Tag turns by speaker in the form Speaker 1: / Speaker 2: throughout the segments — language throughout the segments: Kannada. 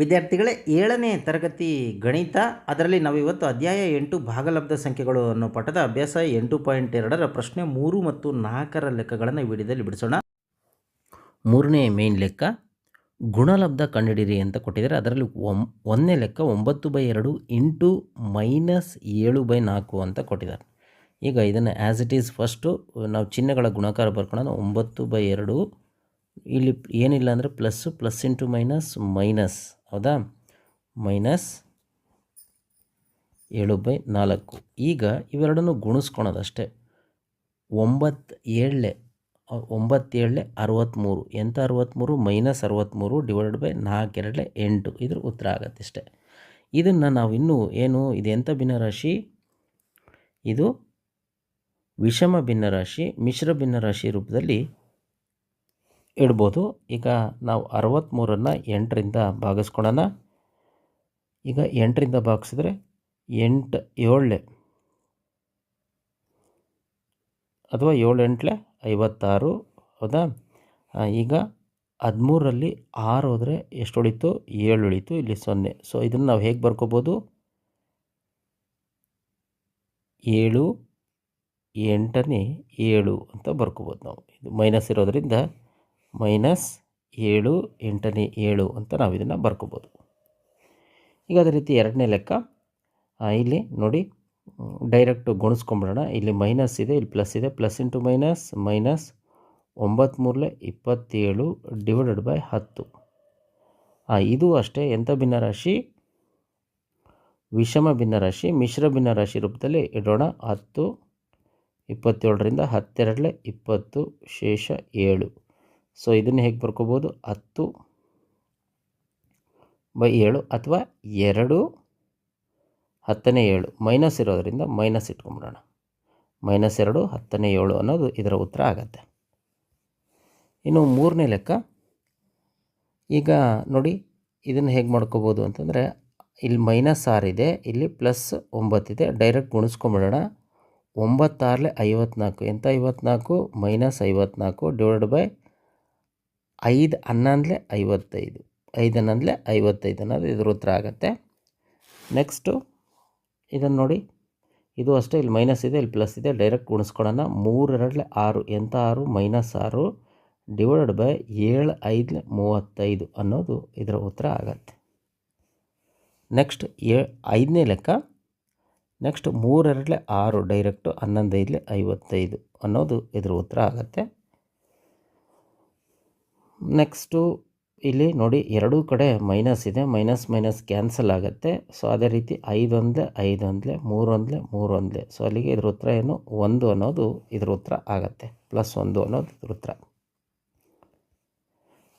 Speaker 1: ವಿದ್ಯಾರ್ಥಿಗಳೇ ಏಳನೇ ತರಗತಿ ಗಣಿತ, ಅದರಲ್ಲಿ ನಾವು ಇವತ್ತು ಅಧ್ಯಾಯ ಎಂಟು ಭಾಗಲಬ್ಧ ಸಂಖ್ಯೆಗಳು ಅನ್ನೋ ಪಠದ ಅಭ್ಯಾಸ ಎಂಟು ಪಾಯಿಂಟ್ ಎರಡರ ಪ್ರಶ್ನೆ ಮೂರು ಮತ್ತು ನಾಲ್ಕರ ಲೆಕ್ಕಗಳನ್ನು ವಿಡಿಯೋದಲ್ಲಿ ಬಿಡಿಸೋಣ. ಮೂರನೇ ಮೇನ್ ಲೆಕ್ಕ, ಗುಣಲಬ್ಧ ಕಂಡುಹಿಡಿರಿ ಅಂತ ಕೊಟ್ಟಿದ್ದಾರೆ. ಅದರಲ್ಲಿ ಒಂದನೇ ಲೆಕ್ಕ ಒಂಬತ್ತು ಬೈ ಎರಡು ಇಂಟು ಮೈನಸ್ ಏಳು ಬೈ ನಾಲ್ಕು ಅಂತ ಕೊಟ್ಟಿದ್ದಾರೆ. ಈಗ ಇದನ್ನು ಆ್ಯಸ್ ಇಟ್ ಈಸ್ ಫಸ್ಟು ನಾವು ಚಿಹ್ನೆಗಳ ಗುಣಾಕಾರ ಬರ್ಕೊಳ್ಳೋಣ ಒಂಬತ್ತು ಬೈ ಎರಡು, ಇಲ್ಲಿ ಏನಿಲ್ಲ ಅಂದರೆ plus plus into minus minus ಹೌದಾ? ಮೈನಸ್ ಏಳು ಬೈ ನಾಲ್ಕು. ಈಗ ಇವೆರಡನ್ನು ಗುಣಿಸ್ಕೊಳೋದಷ್ಟೇ. ಒಂಬತ್ತು ಏಳಲೆ ಒಂಬತ್ತೇಳೆ ಅರವತ್ತ್ಮೂರು ಎಂಥ ಅರವತ್ತ್ಮೂರು ಮೈನಸ್ ಅರವತ್ತ್ಮೂರು ಡಿವೈಡ್ ಬೈ ನಾಲ್ಕೆರಡಲೆ ಎಂಟು. ಇದ್ರ ಉತ್ತರ ಆಗತ್ತೆ ಇಷ್ಟೆ ಇದನ್ನು ನಾವು ಇನ್ನೂ ಏನು, ಇದು ಎಂಥ ಭಿನ್ನರಾಶಿ? ಇದು ವಿಷಮ ಭಿನ್ನರಾಶಿ, ಮಿಶ್ರ ಭಿನ್ನರಾಶಿ ರೂಪದಲ್ಲಿ ಇಡ್ಬೋದು. ಈಗ ನಾವು ಅರವತ್ತ್ಮೂರನ್ನು ಎಂಟರಿಂದ ಭಾಗಿಸ್ಕೊಳೋಣ. ಈಗ ಎಂಟರಿಂದ ಭಾಗಿಸಿದ್ರೆ ಎಂಟು ಏಳಲೆ ಅಥವಾ ಏಳು ಎಂಟಲೆ ಐವತ್ತಾರು. ಹೌದಾ? ಈಗ ಹದಿಮೂರರಲ್ಲಿ ಆರು ಹೋದರೆ ಎಷ್ಟು ಉಳಿತು? ಏಳು ಉಳಿತು. ಇಲ್ಲಿ ಸೊನ್ನೆ. ಸೊ, ಇದನ್ನು ನಾವು ಹೇಗೆ ಬರ್ಕೋಬೋದು? ಏಳು ಎಂಟನೇ ಏಳು ಅಂತ ಬರ್ಕೋಬೋದು ನಾವು. ಇದು ಮೈನಸ್ ಇರೋದರಿಂದ ಮೈನಸ್ ಏಳು ಎಂಟನೇ ಏಳು ಅಂತ ನಾವು ಇದನ್ನು ಬರ್ಕೋಬೋದು. ಈಗ ಅದೇ ರೀತಿ ಎರಡನೇ ಲೆಕ್ಕ ಇಲ್ಲಿ ನೋಡಿ ಡೈರೆಕ್ಟು ಗುಣಿಸ್ಕೊಂಬಿಡೋಣ. ಇಲ್ಲಿ ಮೈನಸ್ ಇದೆ, ಇಲ್ಲಿ ಪ್ಲಸ್ ಇದೆ. ಪ್ಲಸ್ ಇಂಟು ಮೈನಸ್ ಮೈನಸ್ ಒಂಬತ್ತ್ಮೂರಲೆ ಇಪ್ಪತ್ತೇಳು ಡಿವೈಡೆಡ್ ಬೈ ಹತ್ತು. ಇದು ಅಷ್ಟೇ. ಎಂಥ ಭಿನ್ನರಾಶಿ? ವಿಷಮ ಭಿನ್ನರಾಶಿ, ಮಿಶ್ರ ಭಿನ್ನರಾಶಿ ರೂಪದಲ್ಲಿ ಇಡೋಣ. ಹತ್ತು, ಇಪ್ಪತ್ತೇಳರಿಂದ ಹತ್ತೆರಡಲೆ ಇಪ್ಪತ್ತು, ಶೇಷ ಏಳು. ಸೊ ಇದನ್ನು ಹೇಗೆ ಬರ್ಕೋಬೋದು? ಹತ್ತು ಬೈ ಏಳು ಅಥವಾ ಎರಡು ಹತ್ತನೇ ಏಳು. ಮೈನಸ್ ಇರೋದರಿಂದ ಮೈನಸ್ ಇಟ್ಕೊಂಬಿಡೋಣ. ಮೈನಸ್ ಎರಡು, ಹತ್ತನೇ ಏಳು ಅನ್ನೋದು ಇದರ ಉತ್ತರ ಆಗತ್ತೆ. ಇನ್ನು ಮೂರನೇ ಲೆಕ್ಕ. ಈಗ ನೋಡಿ, ಇದನ್ನು ಹೇಗೆ ಮಾಡ್ಕೋಬೋದು ಅಂತಂದರೆ, ಇಲ್ಲಿ ಮೈನಸ್ ಆರಿದೆ ಇಲ್ಲಿ ಪ್ಲಸ್ ಒಂಬತ್ತಿದೆ ಡೈರೆಕ್ಟ್ ಗುಣಿಸ್ಕೊಂಬಿಡೋಣ. ಒಂಬತ್ತಾರಲೆ ಐವತ್ನಾಲ್ಕು. ಎಂಥ ಐವತ್ನಾಲ್ಕು? ಮೈನಸ್ ಐವತ್ನಾಲ್ಕು ಡಿವೈಡ್ ಬೈ ಐದು ಹನ್ನೊಂದಲೆ ಐವತ್ತೈದು, ಐದು ಹನ್ನೊಂದಲೆ ಐವತ್ತೈದು ಅನ್ನೋದು ಇದ್ರ ಉತ್ತರ ಆಗುತ್ತೆ. ನೆಕ್ಸ್ಟು ಇದನ್ನು ನೋಡಿ, ಇದು ಅಷ್ಟೇ, ಇಲ್ಲಿ ಮೈನಸ್ ಇದೆ, ಇಲ್ಲಿ ಪ್ಲಸ್ ಇದೆ ಡೈರೆಕ್ಟ್ ಗುಣಿಸ್ಕೊಳ್ಳೋಣ. ಮೂರೆರಡಲೆ ಆರು ಎಂಥ ಆರು? ಮೈನಸ್ ಆರು ಡಿವೈಡೆಡ್ ಬೈ ಏಳು ಐದಲೆ ಮೂವತ್ತೈದು ಅನ್ನೋದು ಇದರ ಉತ್ತರ ಆಗತ್ತೆ. ನೆಕ್ಸ್ಟ್ ಏ, ಐದನೇ ಲೆಕ್ಕ. ನೆಕ್ಸ್ಟ್ ಮೂರೆರಡಲೆ ಆರು ಡೈರೆಕ್ಟು ಹನ್ನೊಂದು ಐದಲೆ ಐವತ್ತೈದು ಅನ್ನೋದು ಇದರ ಉತ್ತರ ಆಗತ್ತೆ. ನೆಕ್ಸ್ಟು ಇಲ್ಲಿ ನೋಡಿ ಎರಡೂ ಕಡೆ ಮೈನಸ್ ಇದೆ, ಮೈನಸ್ ಮೈನಸ್ ಕ್ಯಾನ್ಸಲ್ ಆಗುತ್ತೆ. ಸೊ ಅದೇ ರೀತಿ ಐದೊಂದ್ಲೆ ಐದೊಂದ್ಲೆ, ಮೂರೊಂದಲೆ, ಮೂರೊಂದ್ಲೆ. ಸೊ ಅಲ್ಲಿಗೆ ಇದ್ರ ಉತ್ತರ ಏನು? ಒಂದು ಅನ್ನೋದು ಇದ್ರ ಉತ್ತರ ಆಗತ್ತೆ. ಪ್ಲಸ್ ಒಂದು ಅನ್ನೋದು ಇದ್ರ ಉತ್ತರ.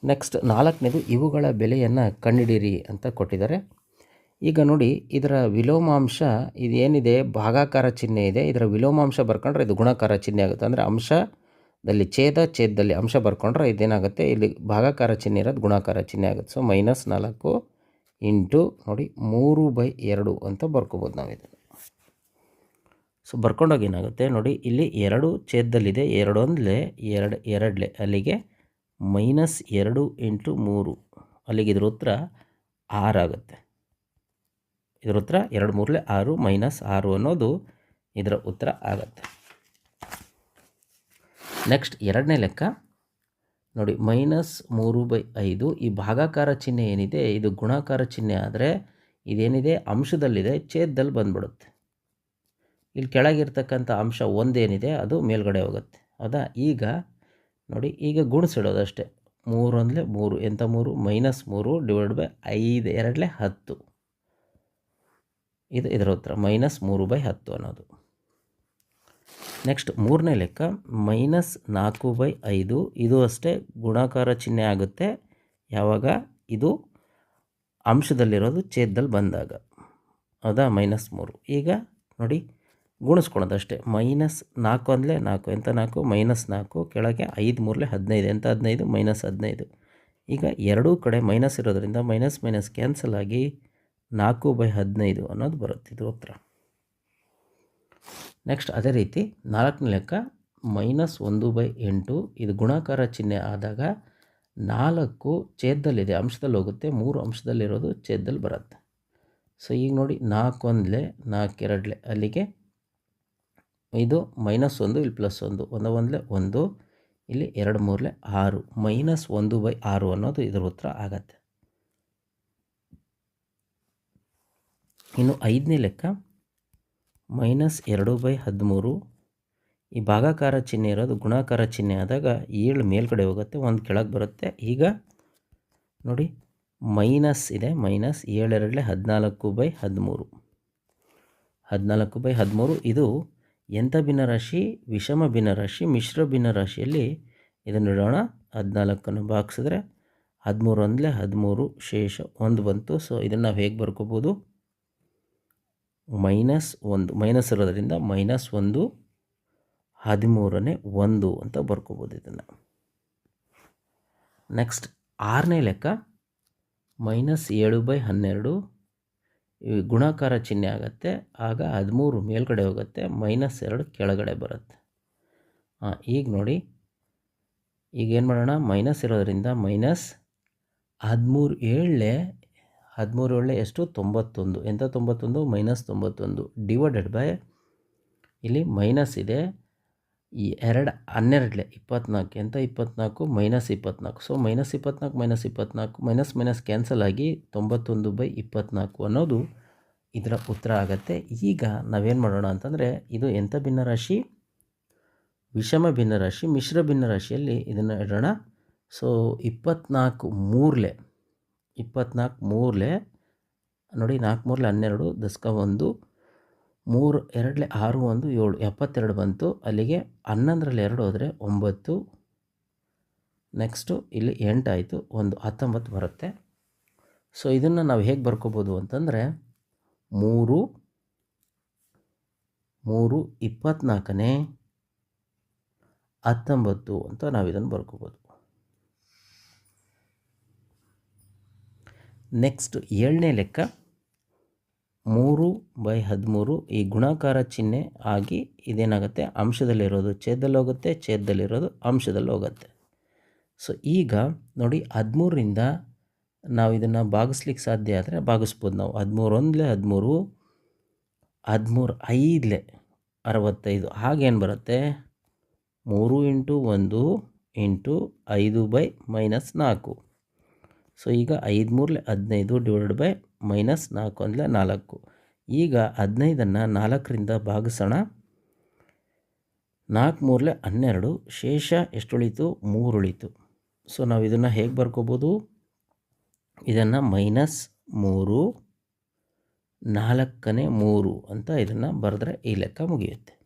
Speaker 1: ನೆಕ್ಸ್ಟ್ ನಾಲ್ಕನೇದು ಇವುಗಳ ಬೆಲೆಯನ್ನು ಕಂಡುಹಿಡೀರಿ ಅಂತ ಕೊಟ್ಟಿದ್ದಾರೆ. ಈಗ ನೋಡಿ, ಇದರ ವಿಲೋಮಾಂಶ ಇದೇನಿದೆ? ಭಾಗಾಕಾರ ಚಿಹ್ನೆ ಇದೆ. ಇದರ ವಿಲೋಮಾಂಶ ಬರ್ಕೊಂಡ್ರೆ ಇದು ಗುಣಾಕಾರ ಚಿಹ್ನೆ ಆಗುತ್ತೆ. ಅಂದರೆ ಅಂಶದಲ್ಲಿ ಛೇದ, ಛೇದದಲ್ಲಿ ಅಂಶ ಬರ್ಕೊಂಡ್ರೆ ಇದೇನಾಗುತ್ತೆ? ಇಲ್ಲಿ ಭಾಗಾಕಾರ ಚಿಹ್ನೆ ಇರೋದು ಗುಣಾಕಾರ ಚಿಹ್ನೆ ಆಗುತ್ತೆ. ಸೊ ಮೈನಸ್ ನಾಲ್ಕು ಇಂಟು ನೋಡಿ ಮೂರು ಬೈ ಎರಡು ಅಂತ ಬರ್ಕೋಬೋದು ನಾವು ಇದನ್ನು ಸೊ ಬರ್ಕೊಂಡೋಗಿ ಏನಾಗುತ್ತೆ? ನೋಡಿ, ಇಲ್ಲಿ ಎರಡು ಛೇದದಲ್ಲಿದೆ. ಎರಡೊಂದಲೆ ಎರಡು, ಎರಡಲೆ. ಅಲ್ಲಿಗೆ ಮೈನಸ್ ಎರಡು ಇಂಟು ಮೂರು. ಅಲ್ಲಿಗೆ ಇದ್ರ ಉತ್ತರ ಆರಾಗುತ್ತೆ ಇದರ ಉತ್ತರ ಎರಡು ಮೂರಲೆ ಆರು ಮೈನಸ್ ಆರು ಅನ್ನೋದು ಇದರ ಉತ್ತರ ಆಗತ್ತೆ. ನೆಕ್ಸ್ಟ್ ಎರಡನೇ ಲೆಕ್ಕ. ನೋಡಿ ಮೈನಸ್ ಮೂರು ಬೈ ಐದು. ಈ ಭಾಗಾಕಾರ ಚಿಹ್ನೆ ಏನಿದೆ? ಇದು ಗುಣಾಕಾರ ಚಿಹ್ನೆ ಆದರೆ ಇದೇನಿದೆ? ಅಂಶದಲ್ಲಿದೆ. ಛೇದದಲ್ಲಿ ಬಂದ್ಬಿಡುತ್ತೆ. ಇಲ್ಲಿ ಕೆಳಗಿರ್ತಕ್ಕಂಥ ಅಂಶ ಒಂದೇನಿದೆ? ಅದು ಮೇಲ್ಗಡೆ ಹೋಗುತ್ತೆ. ಹೌದಾ? ಈಗ ನೋಡಿ, ಈಗ ಗುಣಿಸಿಡೋದು ಅಷ್ಟೇ. ಮೂರು ಅಂದರೆ ಮೂರು. ಎಂಥ ಮೂರು? ಮೈನಸ್ ಮೂರು ಡಿವೈಡ್ ಬೈ ಐದು. ಎರಡಲೆ ಹತ್ತು. ಇದು ಇದರ ಉತ್ತರ. ಮೈನಸ್ ಮೂರು ಬೈ ಹತ್ತು ಅನ್ನೋದು. ನೆಕ್ಸ್ಟ್ ಮೂರನೇ ಲೆಕ್ಕ ಮೈನಸ್ ನಾಲ್ಕು ಬೈ ಐದು. ಇದು ಅಷ್ಟೇ ಗುಣಾಕಾರ ಚಿಹ್ನೆ ಆಗುತ್ತೆ. ಯಾವಾಗ? ಇದು ಅಂಶದಲ್ಲಿರೋದು ಛೇದದಲ್ಲಿ ಬಂದಾಗ. ಹೌದಾ ಮೈನಸ್ ಮೂರು. ಈಗ ನೋಡಿ ಗುಣಿಸ್ಕೊಳೋದು ಅಷ್ಟೇ ಮೈನಸ್ ನಾಲ್ಕು ಅಂದರೆ ನಾಲ್ಕು. ಎಂಥ ನಾಲ್ಕು? ಮೈನಸ್ ನಾಲ್ಕು. ಕೆಳಗೆ ಐದು, ಮೂರಲೆ ಹದಿನೈದು. ಎಂಥ ಹದಿನೈದು? ಮೈನಸ್ ಹದಿನೈದು. ಈಗ ಎರಡೂ ಕಡೆ ಮೈನಸ್ ಇರೋದರಿಂದ ಮೈನಸ್ ಮೈನಸ್ ಕ್ಯಾನ್ಸಲ್ ಆಗಿ ನಾಲ್ಕು ಬೈ ಹದಿನೈದು ಅನ್ನೋದು ಬರುತ್ತೆ. ಇದು ಉತ್ತರ. ನೆಕ್ಸ್ಟ್ ಅದೇ ರೀತಿ ನಾಲ್ಕನೇ ಲೆಕ್ಕ ಮೈನಸ್ ಒಂದು ಬೈ ಎಂಟು, ಇದು ಗುಣಾಕಾರ ಚಿಹ್ನೆ ಆದಾಗ ನಾಲ್ಕು ಛೇದದಲ್ಲಿದೆ, ಅಂಶದಲ್ಲಿ ಹೋಗುತ್ತೆ, ಮೂರು ಅಂಶದಲ್ಲಿರೋದು ಛೇದದಲ್ಲಿ ಬರುತ್ತೆ. ಸೊ ಈಗ ನೋಡಿ, ನಾಲ್ಕು ಒಂದ್ಲೆ ನಾಲ್ಕು ಎರಡಲೆ, ಅಲ್ಲಿಗೆ ಇದು ಮೈನಸ್ ಒಂದು, ಇಲ್ಲಿ ಪ್ಲಸ್ ಒಂದು ಒಂದು ಒಂದಲೆ ಒಂದು, ಇಲ್ಲಿ ಎರಡು ಮೂರಲೆ ಆರು ಮೈನಸ್ ಒಂದು ಬೈ ಆರು ಅನ್ನೋದು ಇದರ ಉತ್ತರ ಆಗತ್ತೆ. ಇನ್ನು ಐದನೇ ಲೆಕ್ಕ ಮೈನಸ್ ಎರಡು ಬೈ ಹದಿಮೂರು. ಈ ಭಾಗಾಕಾರ ಚಿಹ್ನೆ ಇರೋದು ಗುಣಾಕಾರ ಚಿಹ್ನೆ ಆದಾಗ ಏಳು ಮೇಲ್ಗಡೆ ಹೋಗುತ್ತೆ, ಒಂದು ಕೆಳಗೆ ಬರುತ್ತೆ. ಈಗ ನೋಡಿ, ಮೈನಸ್ ಇದೆ, ಮೈನಸ್ ಏಳೆರಡಲೆ ಹದಿನಾಲ್ಕು ಬೈ ಹದಿಮೂರು. ಹದಿನಾಲ್ಕು ಬೈ ಹದಿಮೂರು, ಇದು ಎಂಥ ಭಿನ್ನರಾಶಿ? ವಿಷಮ ಭಿನ್ನರಾಶಿ, ಮಿಶ್ರ ಭಿನ್ನರಾಶಿಯಲ್ಲಿ ಇದನ್ನು ಇಡೋಣ ಹದಿನಾಲ್ಕನ್ನು ಬಾಕ್ಸಿದ್ರೆ ಹದಿಮೂರು ಒಂದಲೇ ಹದಿಮೂರು ಶೇಷ ಒಂದು ಬಂತು. ಸೊ ಇದನ್ನು ನಾವು ಹೇಗೆ ಬರ್ಕೋಬೋದು? ಮೈನಸ್ ಒಂದು, ಮೈನಸ್ ಇರೋದರಿಂದ ಮೈನಸ್ ಒಂದು, ಹದಿಮೂರನೇ ಒಂದು ಅಂತ ಬರ್ಕೋಬೋದು ಇದನ್ನು. ನೆಕ್ಸ್ಟ್ ಆರನೇ ಲೆಕ್ಕ, ಮೈನಸ್ ಏಳು ಬೈ ಹನ್ನೆರಡು ಗುಣಾಕಾರ ಚಿಹ್ನೆ ಆಗುತ್ತೆ, ಆಗ ಹದಿಮೂರು ಮೇಲ್ಗಡೆ ಹೋಗುತ್ತೆ, ಮೈನಸ್ ಎರಡು ಕೆಳಗಡೆ ಬರುತ್ತೆ. ಹಾಂ ಈಗ ನೋಡಿ, ಈಗ ಏನು ಮಾಡೋಣ, ಮೈನಸ್ ಇರೋದರಿಂದ ಮೈನಸ್ ಹದಿಮೂರು ಏಳಲೆ ಹದಿಮೂರು ಒಳ್ಳೆ ಎಷ್ಟು? ತೊಂಬತ್ತೊಂದು. ಎಂಥ ತೊಂಬತ್ತೊಂದು? ಮೈನಸ್ ತೊಂಬತ್ತೊಂದು. ಡಿವೈಡೆಡ್ ಬೈ ಇಲ್ಲಿ ಮೈನಸ್ ಇದೆ. ಈ ಎರಡು ಹನ್ನೆರಡಲೆ, ಇಪ್ಪತ್ನಾಲ್ಕು. ಎಂಥ ಇಪ್ಪತ್ನಾಲ್ಕು? ಮೈನಸ್ ಇಪ್ಪತ್ನಾಲ್ಕು. ಸೊ ಮೈನಸ್ ಇಪ್ಪತ್ನಾಲ್ಕು ಮೈನಸ್ ಇಪ್ಪತ್ನಾಲ್ಕು, ಮೈನಸ್ ಮೈನಸ್ ಕ್ಯಾನ್ಸಲ್ ಆಗಿ ತೊಂಬತ್ತೊಂದು ಬೈ ಇಪ್ಪತ್ನಾಲ್ಕು ಅನ್ನೋದು ಇದರ ಉತ್ತರ ಆಗತ್ತೆ. ಈಗ ನಾವೇನು ಮಾಡೋಣ ಅಂತಂದರೆ, ಇದು ಎಂಥ ಭಿನ್ನರಾಶಿ? ವಿಷಮ ಭಿನ್ನರಾಶಿ, ಮಿಶ್ರ ಭಿನ್ನರಾಶಿಯಲ್ಲಿ ಇದನ್ನು ಇಡೋಣ. ಸೊ ಇಪ್ಪತ್ನಾಲ್ಕು ಮೂರಲೆ. ಇಪ್ಪತ್ನಾಲ್ಕು ಮೂರಲೆ ನೋಡಿ ನಾಲ್ಕು ಮೂರಲೆ ಹನ್ನೆರಡು ದಸ್ಕ ಒಂದು, ಮೂರು ಎರಡಲೆ ಆರು ಒಂದು, ಏಳು, ಎಪ್ಪತ್ತೆರಡು ಬಂತು, ಅಲ್ಲಿಗೆ ಹನ್ನೊಂದರಲ್ಲಿ ಎರಡು ಹೋದರೆ ಒಂಬತ್ತು, ನೆಕ್ಸ್ಟು ಇಲ್ಲಿ ಎಂಟಾಯಿತು, ಒಂದು ಹತ್ತೊಂಬತ್ತು ಬರುತ್ತೆ. ಸೊ ಇದನ್ನು ನಾವು ಹೇಗೆ ಬರ್ಕೋಬೋದು ಅಂತಂದರೆ, ಮೂರು ಮೂರು ಇಪ್ಪತ್ತ್ನಾಲ್ಕನೇ ಹತ್ತೊಂಬತ್ತು ಅಂತ ನಾವು ಇದನ್ನು ಬರ್ಕೋಬೋದು. ನೆಕ್ಸ್ಟ್ ಏಳನೇ ಲೆಕ್ಕ ಮೂರು ಬೈ ಹದಿಮೂರು ಈ ಗುಣಾಕಾರ ಚಿಹ್ನೆ ಆಗಿ ಇದೇನಾಗುತ್ತೆ? ಅಂಶದಲ್ಲಿರೋದು ಛೇದದಲ್ಲಿ ಹೋಗುತ್ತೆ, ಛೇದದಲ್ಲಿರೋದು ಅಂಶದಲ್ಲಿ ಹೋಗುತ್ತೆ. ಸೊ ಈಗ ನೋಡಿ ಹದಿಮೂರರಿಂದ ನಾವು ಇದನ್ನು ಭಾಗಿಸ್ಲಿಕ್ಕೆ ಸಾಧ್ಯ ಆದರೆ ಭಾಗಿಸ್ಬೋದು ನಾವು. ಹದಿಮೂರು ಒಂದಲೇ ಹದಿಮೂರು ಹದಿಮೂರು ಐದಲೇ ಅರವತ್ತೈದು. ಹಾಗೇನು ಬರುತ್ತೆ? ಮೂರು ಇಂಟು ಒಂದು ಇಂಟು ಐದು ಬೈ ಮೈನಸ್ ನಾಲ್ಕು. ಸೊ, ಈಗ ಐದು ಮೂರಲೆ ಹದಿನೈದು ಡಿವೈಡ್ ಬೈ ಮೈನಸ್ ನಾಲ್ಕು ಅಂದರೆ ನಾಲ್ಕು. ಈಗ ಹದಿನೈದನ್ನು ನಾಲ್ಕರಿಂದ ಭಾಗಿಸೋಣ. ನಾಲ್ಕು ಮೂರಲೆ ಹನ್ನೆರಡು, ಶೇಷ ಎಷ್ಟು ಉಳೀತು ಮೂರು ಉಳೀತು ಸೊ, ನಾವು ಇದನ್ನು ಹೇಗೆ ಬರ್ಕೋಬೋದು? ಇದನ್ನು ಮೈನಸ್ ಮೂರು, ನಾಲ್ಕನೇ ಮೂರು ಅಂತ ಇದನ್ನು ಬರೆದ್ರೆ ಈ ಲೆಕ್ಕ ಮುಗಿಯುತ್ತೆ.